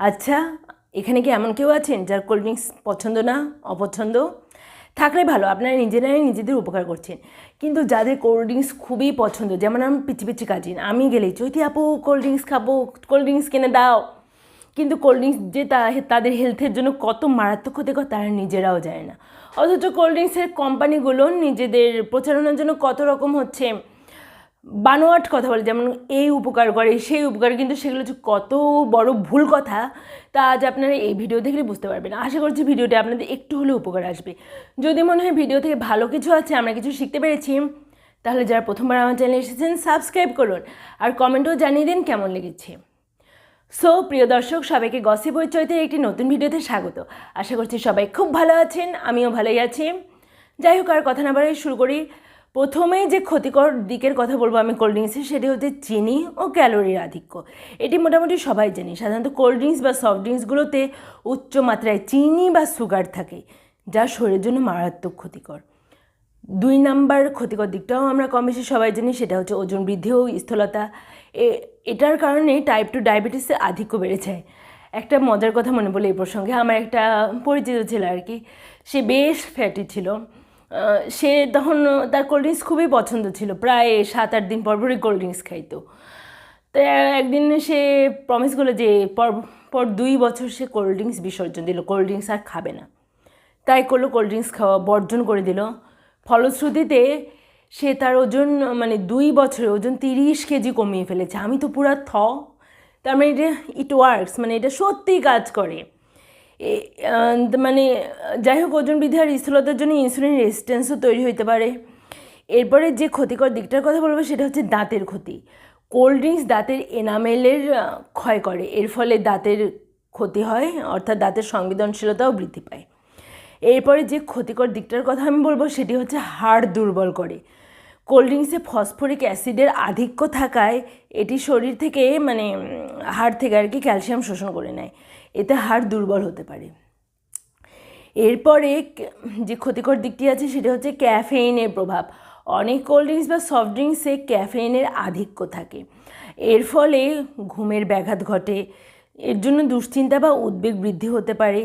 আচ্ছা এখানে কি এমন কেউ আছেন যার কোল্ড ড্রিঙ্কস পছন্দ না, অপছন্দ? থাকলে ভালো, আপনারা নিজেরাই নিজেদের উপকার করছেন। কিন্তু যাদের কোল্ড ড্রিঙ্কস খুবই পছন্দ, যেমন আমি পিচি পিচি কাজিন আমি গেলেই চৈতি আপু, কোল্ড ড্রিঙ্কস খাব, কোল্ড ড্রিঙ্কস কিনে দাও। কিন্তু কোল্ড ড্রিঙ্কস যে তাদের হেলথের জন্য কত মারাত্মক ক্ষতিকর, তারা নিজেরাও জানে না। অথচ কোল্ড ড্রিঙ্কসের কোম্পানিগুলো নিজেদের প্রচারণার জন্য কত রকম হচ্ছে বানোয়াট কথা বলে, যেমন এই উপকার করে, সেই উপকার, কিন্তু সেগুলো হচ্ছে কত বড় ভুল কথা, তা আজ আপনারা এই ভিডিও দেখলে বুঝতে পারবেন। আশা করছি ভিডিওটা আপনাদের একটু হলেও উপকার আসবে। যদি মনে হয় ভিডিও থেকে ভালো কিছু আছে, আমরা কিছু শিখতে পেরেছি, তাহলে যারা প্রথমবার আমার চ্যানেলে এসেছেন, সাবস্ক্রাইব করুন আর কমেন্টও জানিয়ে দিন কেমন লেগেছে। সো, প্রিয় দর্শক, সবাইকে গসি পরিচয়তে একটি নতুন ভিডিওতে স্বাগত। আশা করছি সবাই খুব ভালো আছেন, আমিও ভালোই আছি। যাই হোক, আর কথা না বাড়াই শুরু করি। প্রথমেই যে ক্ষতিকর দিকের কথা বলব আমি কোল্ড ড্রিঙ্কসের সেটি হচ্ছে চিনি ও ক্যালোরির আধিক্য। এটি মোটামুটি সবাই জানি। সাধারণত কোল্ড ড্রিঙ্কস বা সফট ড্রিঙ্কসগুলোতে উচ্চ মাত্রায় চিনি বা সুগার থাকে, যা শরীরের জন্য মারাত্মক ক্ষতিকর। দুই নাম্বার ক্ষতিকর দিকটাও আমরা কম বেশি সবাই জানি, সেটা হচ্ছে ওজন বৃদ্ধি ও স্থূলতা। এ- এটার কারণে টাইপ টু ডায়াবেটিসের আধিক্য বেড়ে যায়। একটা মজার কথা মনে পড়ল এই প্রসঙ্গে, আমার একটা পরিচিত ছিল আর কি, সে বেশ ফ্যাটি ছিল। সে তখন তার কোল্ড ড্রিঙ্কস খুবই পছন্দ ছিল। প্রায় সাত আট দিন পর পরই কোল্ড ড্রিঙ্কস খাইতো। তো একদিন সে প্রমিস করল যে পর পর দুই বছর সে কোল্ড ড্রিঙ্কস বিসর্জন দিল। কোল্ড ড্রিঙ্কস আর খাবে না। তাই করল কোল্ড ড্রিঙ্কস খাওয়া, বর্জন করে দিল। ফলশ্রুতিতে সে তার ওজন মানে দুই বছরে ওজন তিরিশ কেজি কমিয়ে ফেলেছে। আমি তো পুরা থ। তার মানে এটা ইট ওয়ার্কস মানে এটা সত্যিই কাজ করে। মানে যাই হোক ওজন বৃদ্ধি আর স্থূলতার জন্য ইনসুলিন রেজিস্ট্যান্সও তৈরি হতে পারে। এরপরে যে ক্ষতিকর দিকটার কথা বলব, সেটা হচ্ছে দাঁতের ক্ষতি। কোল্ড ড্রিঙ্কস দাঁতের এনামেলের ক্ষয় করে। এর ফলে দাঁতের ক্ষতি হয়, অর্থাৎ দাঁতের সংবেদনশীলতাও বৃদ্ধি পায়। এরপরে যে ক্ষতিকর দিকটার কথা আমি বলব, সেটি হচ্ছে হাড় দুর্বল করে। কোল্ড ড্রিঙ্কসে ফসফরিক অ্যাসিডের আধিক্য থাকায় এটি শরীর থেকে মানে হাড় থেকে আর কি ক্যালসিয়াম শোষণ করে নেয়। এতে হাড় দুর্বল হতে পারে। এরপরে যে ক্ষতিকর দিকটি আছে সেটা হচ্ছে ক্যাফেইনের প্রভাব। অনেক কোল্ড ড্রিঙ্কস বা সফট ড্রিঙ্কসে ক্যাফেইনের আধিক্য থাকে। এর ফলে ঘুমের ব্যাঘাত ঘটে, এর জন্য দুশ্চিন্তা বা উদ্বেগ বৃদ্ধি হতে পারে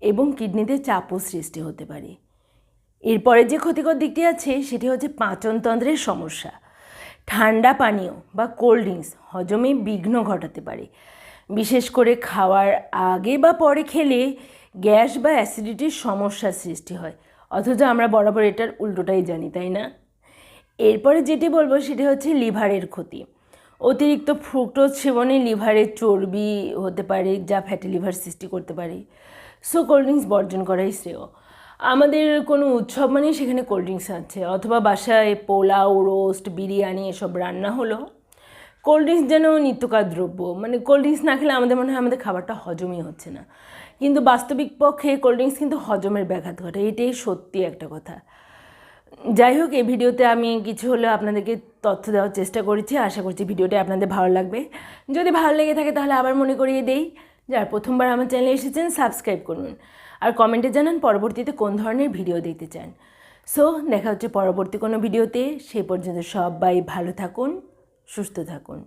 এবং কিডনিতে চাপও সৃষ্টি হতে পারে। এরপরে যে ক্ষতিকর দিকটি আছে, সেটি হচ্ছে পাচনতন্ত্রের সমস্যা। ঠান্ডা পানীয় বা কোল্ড ড্রিঙ্কস হজমে বিঘ্ন ঘটাতে পারে। বিশেষ করে খাওয়ার আগে বা পরে খেলে গ্যাস বা অ্যাসিডিটির সমস্যার সৃষ্টি হয়। অথচ আমরা বরাবর এটার উল্টোটাই জানি, তাই না? এরপরে যেটি বলব, সেটি হচ্ছে লিভারের ক্ষতি। অতিরিক্ত ফ্রুক্টোজ সেবনে লিভারের চর্বি হতে পারে, যা ফ্যাটি লিভার সৃষ্টি করতে পারে। সো কোল্ড ড্রিঙ্কস বর্জন করাই শ্রেয়। আমাদের কোনো উৎসব মানে সেখানে কোল্ড ড্রিঙ্কস আছে, অথবা বাসায় পোলাও রোস্ট বিরিয়ানি এসব রান্না হলো। কোল্ড ড্রিঙ্কস যেন নিত্যকার দ্রব্য মানে কোল্ড ড্রিঙ্কস না খেলে আমাদের মনে হয় আমাদের খাবারটা হজমই হচ্ছে না। কিন্তু বাস্তবিক পক্ষে কোল্ড ড্রিঙ্কস কিন্তু হজমের ব্যাঘাত ঘটে এটাই সত্যি একটা কথা। যাই হোক, এই ভিডিওতে আমি কিছু হলেও আপনাদেরকে তথ্য দেওয়ার চেষ্টা করেছি, আশা করছি ভিডিওটা আপনাদের ভালো লাগবে। যদি ভালো লেগে থাকে তাহলে আবার মনে করিয়ে দেই। যারা প্রথমবার আমার চ্যানেলে এসেছেন সাবস্ক্রাইব করুন। আর কমেন্টে জানান পরবর্তীতে কোন ধরনের ভিডিও দেখতে চান। সো দেখা হচ্ছে পরবর্তী কোনো ভিডিওতে সেই পর্যন্ত সবাই ভালো থাকুন, সুস্থ থাকুন।